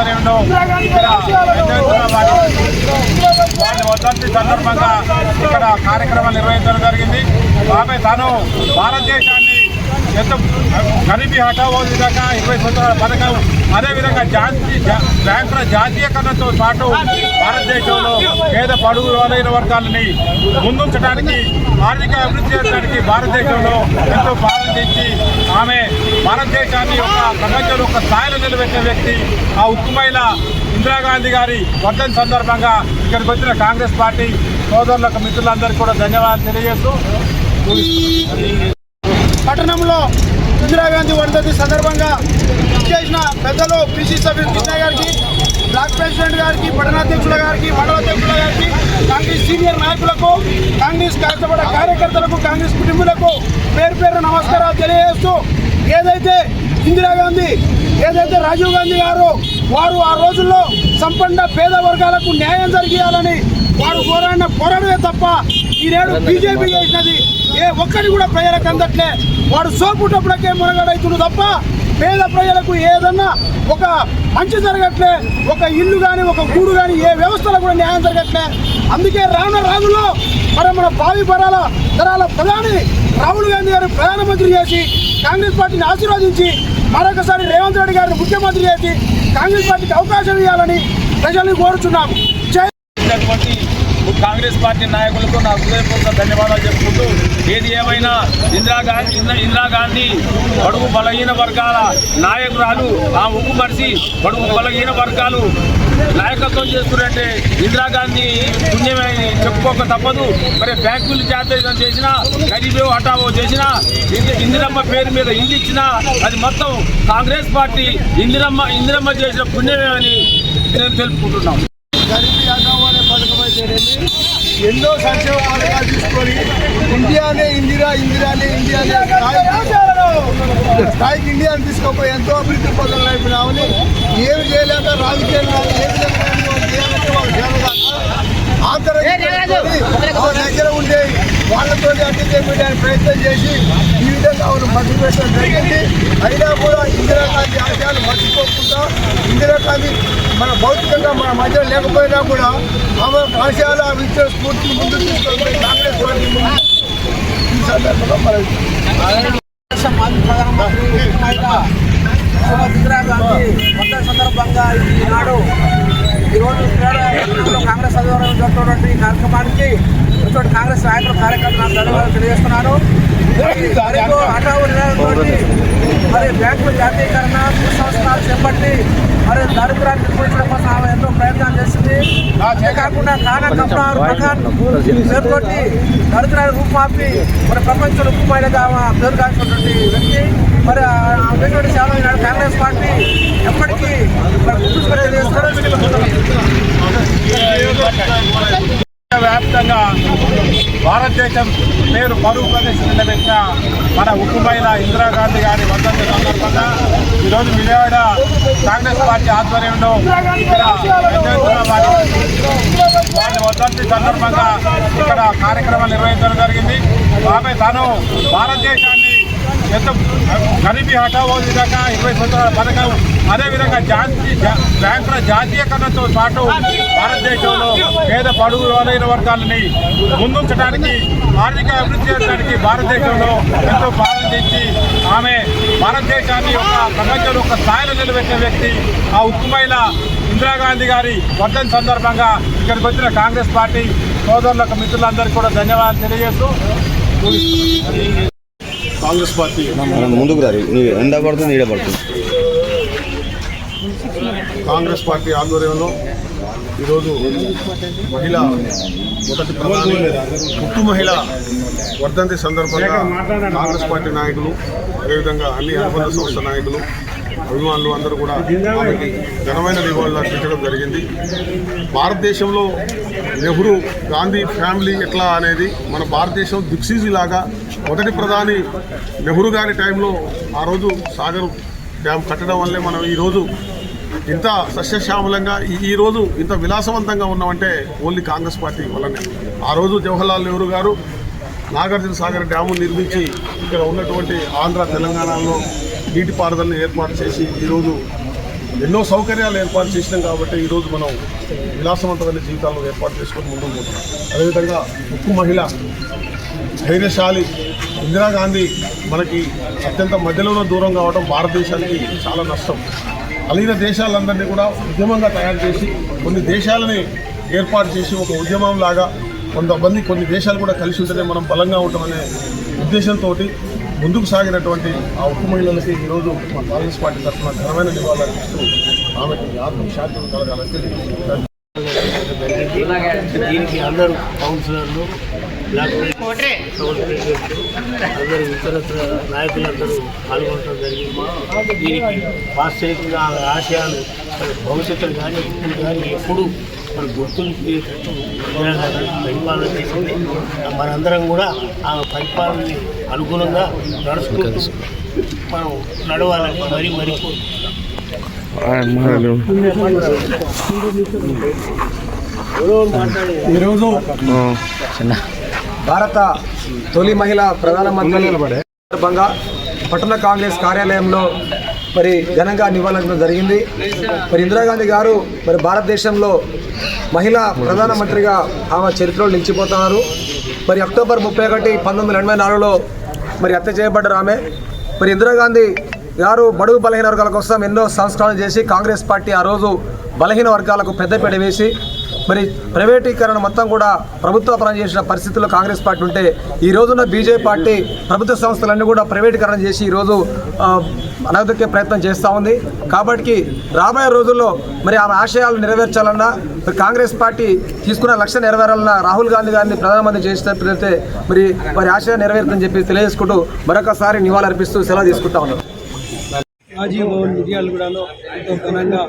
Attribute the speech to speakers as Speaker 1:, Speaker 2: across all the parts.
Speaker 1: ఆధ్వర్యంలో ఇక్కడ పెద్ద వారి సందర్భంగా. ఇక్కడ కార్యక్రమాలు నిర్వహించడం జరిగింది. ఆమె తాను భారతదేశాన్ని ఎంత గరీబీ హఠావో విధంగా ఇరవై సంవత్సరాల పథకం అదేవిధంగా జాతీయ బ్యాంకుల జాతీయకరణతో పాటు భారతదేశంలో పేద పడుగు బలైన వర్గాలని ముందుంచడానికి ఆర్థిక అభివృద్ధి చేయడానికి భారతదేశంలో ఎంతో ప్రారంభించి ఆమె భారతదేశాన్ని ఒక ప్రపంచంలో ఒక స్థాయిలో నిలబెట్టిన వ్యక్తి ఆ ఉక్కుమైన ఇందిరాగాంధీ గారి వర్ధన్ సందర్భంగా ఇక్కడికి వచ్చిన కాంగ్రెస్ పార్టీ సోదరులకు మిత్రులందరికీ కూడా ధన్యవాదాలు తెలియజేస్తూ
Speaker 2: పట్టణంలో ఇందిరాగాంధీ వర్ధంతి సందర్భంగా చేసిన పెద్దలు పిసి సభ్యులు కృష్ణ గారికి బ్లాక్ ప్రెసిడెంట్ గారికి పట్టణాధ్యక్షుల గారికి మండలాధ్యక్షుల గారికి కాంగ్రెస్ సీనియర్ నాయకులకు కాంగ్రెస్ కష్టపడ కార్యకర్తలకు కాంగ్రెస్ కుటుంబులకు పేరు పేరు నమస్కారాలు తెలియజేస్తూ ఏదైతే ఇందిరాగాంధీ ఏదైతే రాజీవ్ గాంధీ గారు వారు ఆ రోజుల్లో సంపన్న పేద వర్గాలకు న్యాయం జరిగేయాలని వారు పోరాడిన పోరాడమే తప్ప ఈనాడు బీజేపీ చేసినది ఏ ఒక్కటి కూడా ప్రజలకు అందట్లే. వాడు సోపుటప్పుడకే మునగడవుతుడు తప్ప పేద ప్రజలకు ఏదన్నా ఒక మంచి జరగట్లే ఒక ఇల్లు కానీ ఒక గూడు కానీ ఏ వ్యవస్థలో కూడా న్యాయం జరగట్లే. అందుకే రాను రాజులో మరి మన భావి పరాల తరాల ప్రధాని రాహుల్ గాంధీ గారు ప్రధానమంత్రి చేసి కాంగ్రెస్ పార్టీని ఆశీర్వదించి మరొకసారి రేవంత్ రెడ్డి గారిని ముఖ్యమంత్రి చేసి కాంగ్రెస్ పార్టీకి అవకాశం ఇవ్వాలని ప్రజల్ని కోరుచున్నాం. జై
Speaker 3: కాంగ్రెస్ పార్టీ నాయకులకు నా హృదయపూర్వక ధన్యవాదాలు చెప్పుకుంటూ ఏది ఏమైనా ఇందిరాగాంధీ ఇందిరాగాంధీ బడుగు బలహీన వర్గాల నాయకురాలు ఆ ఉప్పు మరిసి బడుగు బలహీన వర్గాలు నాయకత్వం చేస్తున్నట్టే ఇందిరాగాంధీ పుణ్యమని చెప్పుకోక తప్పదు. మరి బ్యాంకులు జాతీయం చేసినా గరీబో హఠావో చేసినా ఇందిరమ్మ పేరు మీద ఇల్లు ఇచ్చినా అది మొత్తం కాంగ్రెస్ పార్టీ ఇందిరమ్మ ఇందిరమ్మ చేసిన పుణ్యమే అని నేను తెలుపుకుంటున్నాం
Speaker 2: గరీబీ హఠావో అనే పథకం అయితేనేమి ఎన్నో సంక్షేమ పథకాలు తీసుకొని ఇండియానే ఇందిరా ఇందిరానే ఇండియానే స్థాయికి ఇండియాని తీసుకుపోయి ఎంతో అభివృద్ధి పొందలు ఏమి చేయలేక రాజకీయాలు ఏమి ఏ విధంగా మనం చేయాలంటే వాళ్ళు చేయాలి వాళ్ళ దగ్గర ఉండే వాళ్ళతో అడ్డు చేయడానికి ప్రయత్నం చేసి ఈ విధంగా ఆమెను మధ్య జరిగింది. అయినా కూడా ఇందిరాగాంధీ ఆశయాలు మర్చిపోకుండా ఇందిరాగాంధీ మన భౌతికంగా మన మధ్య లేకపోయినా కూడా ఆమె ఆశయాలు ఆ విద్య స్ఫూర్తిని ముందు తీసుకొని కాంగ్రెస్ పార్టీ ఈ సందర్భంగా మనం
Speaker 4: ఇందిరాగాంధీ సందర్భంగా ఈనాడు ఈరోజు కాంగ్రెస్ ఆధ్వర్యంలో జరుగుతున్నటువంటి ఈ కార్యక్రమానికి ఇటువంటి కాంగ్రెస్ నాయకులు కార్యకర్తలు ధన్యవాదాలు తెలియజేస్తున్నాను హఠావు మరి బ్యాంకుల జాతీయకరణ సంస్కరణలు చేపట్టి మరి దారిద్రాన్ని నిర్మించడం కోసం ఆమె ఎంతో ప్రయత్నాలు చేసింది. అంతే కాకుండా కానా మకాన్ పేరుతోటి దరిద్రాన్ని రూపుమాపి మరి ప్రపంచంలో ఉప్పు మహిళగా ఆమె పేరు కాల్చినటువంటి వ్యక్తి. మరి అటువంటి సేవలు ఈనాడు కాంగ్రెస్ పార్టీ ఎప్పటికీ
Speaker 1: వ్యాప్తంగా భారతదేశం పేరు పరువు ప్రదేశం నిలబెట్టిన మన ఉక్కు ఇందిరాగాంధీ గారి వర్ధంతి సందర్భంగా ఈరోజు విజయవాడ కాంగ్రెస్ పార్టీ ఆధ్వర్యంలో ఇక్కడ వారి వర్ధంతి సందర్భంగా ఇక్కడ కార్యక్రమాలు నిర్వహించడం జరిగింది. ఆమె తాను భారతదేశాన్ని ఎంత గరీబీ హఠావో విధంగా ఇరవై సంవత్సరాల పథకం అదేవిధంగా జాతీయ బ్యాంకుల జాతీయకరణతో పాటు భారతదేశంలో పేద పడుగు బలైన వర్గాలని ముందుంచడానికి ఆర్థిక అభివృద్ధి చేయడానికి భారతదేశంలో ఎంతో ప్రారంభించి ఆమె భారతదేశాన్ని ఒక ప్రపంచంలో ఒక స్థాయిలో నిలబెట్టిన వ్యక్తి ఆ ఉక్కు ఇందిరాగాంధీ గారి వర్ధన్ సందర్భంగా ఇక్కడికి వచ్చిన కాంగ్రెస్ పార్టీ సోదరులకు మిత్రులందరికీ కూడా ధన్యవాదాలు తెలియజేస్తూ
Speaker 2: కాంగ్రెస్ పార్టీ.
Speaker 5: ముందుకు రారు. ఎండ పడుతుంది ఈడ పడుతుంది
Speaker 2: కాంగ్రెస్ పార్టీ ఆధ్వర్యంలో ఈరోజు మహిళ మొదటి ప్రధాని ముత్తు మహిళ వర్ధంతి సందర్భంగా కాంగ్రెస్ పార్టీ నాయకులు అదేవిధంగా అన్ని అనుబంధ సంస్థ నాయకులు అభిమానులు అందరూ కూడా ఆమెకి ఘనమైన నివాళులు అర్పించడం జరిగింది. భారతదేశంలో నెహ్రూ గాంధీ ఫ్యామిలీ ఎట్లా అనేది మన భారతదేశం దిక్సీజీ లాగా మొదటి ప్రధాని నెహ్రూ గారి టైంలో ఆ రోజు సాగర్ డ్యామ్ కట్టడం వల్లే మనం ఈరోజు ఇంత సస్యశ్యామలంగా ఈ- ఈ రోజు ఇంత విలాసవంతంగా ఉన్నామంటే ఓన్లీ కాంగ్రెస్ పార్టీ వల్లనే. ఆ రోజు జవహర్లాల్ నెహ్రూ గారు
Speaker 6: నాగార్జున సాగర్ డ్యాము నిర్మించి ఇక్కడ ఉన్నటువంటి ఆంధ్ర తెలంగాణలో నీటిపారుదలను ఏర్పాటు చేసి ఈరోజు ఎన్నో సౌకర్యాలు ఏర్పాటు చేసినాం కాబట్టి ఈరోజు మనం విలాసవంతమైన జీవితాలను ఏర్పాటు చేసుకొని ముందుకు పోతున్నాం. అదేవిధంగా ఉక్కు మహిళ ధైర్యశాలి ఇందిరాగాంధీ మనకి అత్యంత మధ్యలోనే దూరం కావడం భారతదేశానికి చాలా నష్టం కలిగిన దేశాలందరినీ కూడా ఉద్యమంగా తయారు చేసి కొన్ని దేశాలని ఏర్పాటు చేసి ఒక ఉద్యమం లాగా కొంతమంది కొన్ని దేశాలు కూడా కలిసి ఉంటేనే మనం బలంగా ఉంటామనే ఉద్దేశంతో ముందుకు సాగినటువంటి ఆ ఉక్కు మహిళలకి ఈరోజు మా కాంగ్రెస్ పార్టీ తరఫున ఘనమైన నివాళులర్పిస్తూ ఆమెకి ఆత్మశాంతి కలగాలని తెలియజేస్తున్నాను.
Speaker 7: దీనికి అందరూ కౌన్సిలర్లు కౌన్సిలర్లు అందరూ ఇతరత్ర నాయకులందరూ పాల్గొనడం జరిగింది. దీనికి వాస్తవికంగా ఆశయాలు మన భవిష్యత్తులో కానీ ఇప్పుడు కానీ ఎప్పుడు మన ఇందిరాగాంధీ పరిపాలన చేసింది. మనందరం కూడా ఆమె పరిపాలనని అనుగుణంగా నడుచుకుంటూ మనం నడవాలని మరీ మరీ
Speaker 8: ఈరోజు భారత తొలి మహిళా ప్రధానమంత్రి సందర్భంగా పట్టణ కాంగ్రెస్ కార్యాలయంలో మరి ఘనంగా నివాళులర్పించడం జరిగింది. మరి ఇందిరాగాంధీ గారు మరి భారతదేశంలో మహిళా ప్రధానమంత్రిగా ఆమె చరిత్రలో నిలిచిపోతున్నారు. మరి అక్టోబర్ ముప్పై ఒకటి పంతొమ్మిది ఎనభై నాలుగులో మరి హత్య చేయబడ్డారు ఆమె. మరి ఇందిరాగాంధీ గారు బడుగు బలహీన వర్గాల కోసం ఎన్నో సంస్కరణలు చేసి కాంగ్రెస్ పార్టీ ఆ రోజు బలహీన వర్గాలకు పెద్దపీట వేసి మరి ప్రైవేటీకరణ మొత్తం కూడా ప్రభుత్వ పరం చేసిన పరిస్థితుల్లో కాంగ్రెస్ పార్టీ ఉంటే ఈ రోజున బీజేపీ పార్టీ ప్రభుత్వ సంస్థలన్నీ కూడా ప్రైవేటీకరణ చేసి ఈరోజు అనగదొక్కే ప్రయత్నం చేస్తూ ఉంది. కాబట్టి రాబోయే రోజుల్లో మరి ఆమె ఆశయాలు నెరవేర్చాలన్నా మరి కాంగ్రెస్ పార్టీ తీసుకున్న లక్ష్యం నెరవేరాలన్నా రాహుల్ గాంధీ గారిని ప్రధానమంత్రి చేసినట్లయితే మరి వారి ఆశయాలు నెరవేరుతుందని చెప్పి తెలియజేసుకుంటూ మరొకసారి నివాళులర్పిస్తూ సెలవు తీసుకుంటా ఉన్నాం.
Speaker 2: రాజీవ్ భవన్ మిర్యాలగూడలో ఎంతో ఘనంగా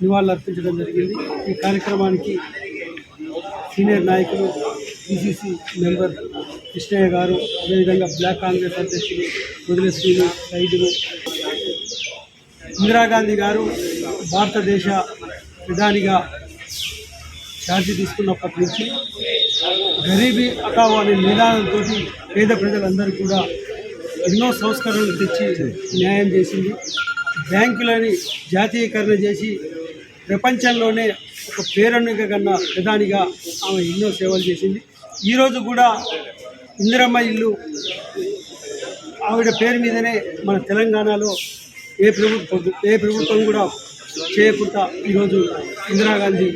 Speaker 2: నివాళులు అర్పించడం జరిగింది. ఈ కార్యక్రమానికి సీనియర్ నాయకులు బీసీసీ మెంబర్ కృష్ణయ్య గారు అదేవిధంగా బ్లాక్ కాంగ్రెస్ అధ్యక్షులు వదిలే శ్రీను సైదులు ఇందిరాగాంధీ గారు భారతదేశ ప్రధానిగా ఛార్జీ తీసుకున్నప్పటి నుంచి గరీబీ అకావు అనే నిదానంతో పేద ప్రజలందరూ కూడా ఎన్నో సంస్కరణలు తెచ్చి న్యాయం చేసింది. బ్యాంకులని జాతీయకరణ చేసి ప్రపంచంలోనే ఒక పేరన్నిక కన్నా ప్రధానిగా ఆమె ఎన్నో సేవలు చేసింది. ఈరోజు కూడా ఇందిరమ్మ ఇల్లు ఆవిడ పేరు మీదనే మన తెలంగాణలో ఏ ప్రభుత్వం ఏ ప్రభుత్వం కూడా చేయకుండా ఈరోజు ఇందిరాగాంధీ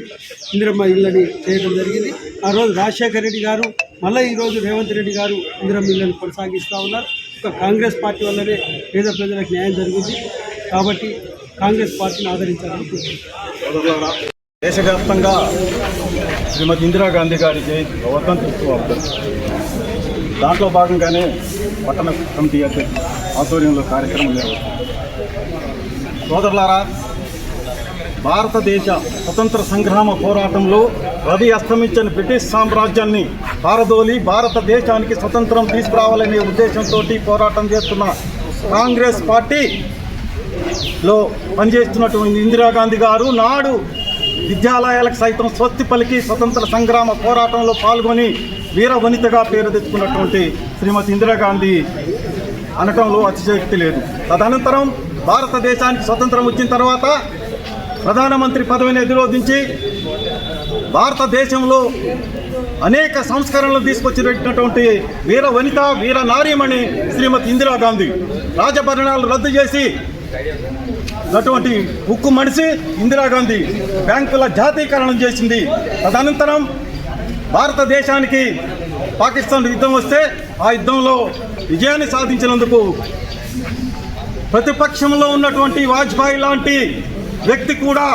Speaker 2: ఇందిరమ్మ ఇళ్ళని చేయడం జరిగింది. ఆ రోజు రాజశేఖర రెడ్డి గారు మళ్ళీ ఈరోజు రేవంత్ రెడ్డి గారు ఇందిరమ్మ ఇళ్ళని కొనసాగిస్తూ ఉన్నారు. ఒక కాంగ్రెస్ పార్టీ వల్లనే పేద ప్రజలకు న్యాయం జరిగింది. కాబట్టి కాంగ్రెస్ పార్టీని ఆదరించాలనుకుంటున్నాను
Speaker 6: దేశవ్యాప్తంగా శ్రీమతి ఇందిరాగాంధీ గారి జయంతి వర్ధంతి ఉత్సవం దాంట్లో భాగంగానే పట్టణ కమిటీ అధ్యక్షుడు ఆధ్వర్యంలో కార్యక్రమం నిర్వహించారు సోదరులారా భారతదేశ స్వతంత్ర సంగ్రామ పోరాటంలో రవి అస్తమించని బ్రిటిష్ సామ్రాజ్యాన్ని పారదోలి భారతదేశానికి స్వతంత్రం తీసుకురావాలనే ఉద్దేశంతో పోరాటం చేస్తున్న కాంగ్రెస్ పార్టీ లో పనిచేస్తున్నటువంటి ఇందిరాగాంధీ గారు నాడు విద్యాలయాలకు సైతం స్వస్తి పలికి స్వతంత్ర సంగ్రామ పోరాటంలో పాల్గొని వీర వనితగా పేరు తెచ్చుకున్నటువంటి శ్రీమతి ఇందిరాగాంధీ అనటంలో అతిశక్తి లేదు. తదనంతరం భారతదేశానికి స్వతంత్రం వచ్చిన తర్వాత ప్రధానమంత్రి పదవిని నిరోధించి భారతదేశంలో అనేక సంస్కరణలు తీసుకొచ్చినటువంటి వీర వనిత వీర నారీమణి శ్రీమతి ఇందిరాగాంధీ రాజభరణాలు రద్దు చేసి అటువంటి ఉక్కు మనిషి ఇందిరాగాంధీ బ్యాంకుల జాతీకరణం చేసింది. తదనంతరం భారతదేశానికి పాకిస్తాన్ యుద్ధం వస్తే ఆ యుద్ధంలో విజయాన్ని సాధించినందుకు ప్రతిపక్షంలో ఉన్నటువంటి వాజ్పేయి లాంటి వ్యక్తి కూడా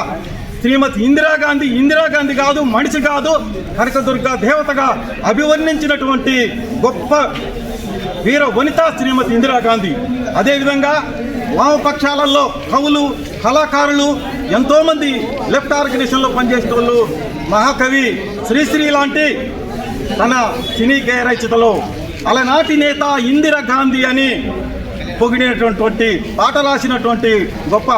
Speaker 6: శ్రీమతి ఇందిరాగాంధీ ఇందిరాగాంధీ కాదు మనిషి కాదు కనకదుర్గ దేవతగా అభివర్ణించినటువంటి గొప్ప వీర వనిత శ్రీమతి ఇందిరాగాంధీ. అదేవిధంగా వామపక్షాలలో కవులు కళాకారులు ఎంతోమంది లెఫ్ట్ ఆర్గనైజేషన్లో పనిచేసే వాళ్ళు మహాకవి శ్రీశ్రీ లాంటి తన సినీ గేయ రచితలో అలనాటి నేత ఇందిరా గాంధీ అని పొగిడినటువంటి పాట రాసినటువంటి గొప్ప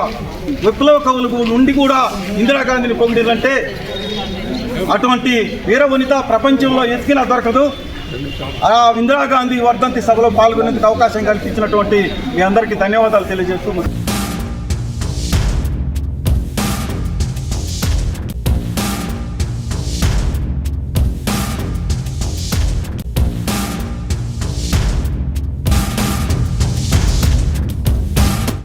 Speaker 6: విప్లవ కవులకు నుండి కూడా ఇందిరాగాంధీని పొగిడిరంటే అటువంటి వీర వనిత ప్రపంచంలో ఎతికినా దొరకదు. ఇందిరాగాంధీ వర్ధంతి సభలో పాల్గొనేందుకు అవకాశం కల్పించినటువంటి మీ అందరికీ ధన్యవాదాలు తెలియజేస్తూ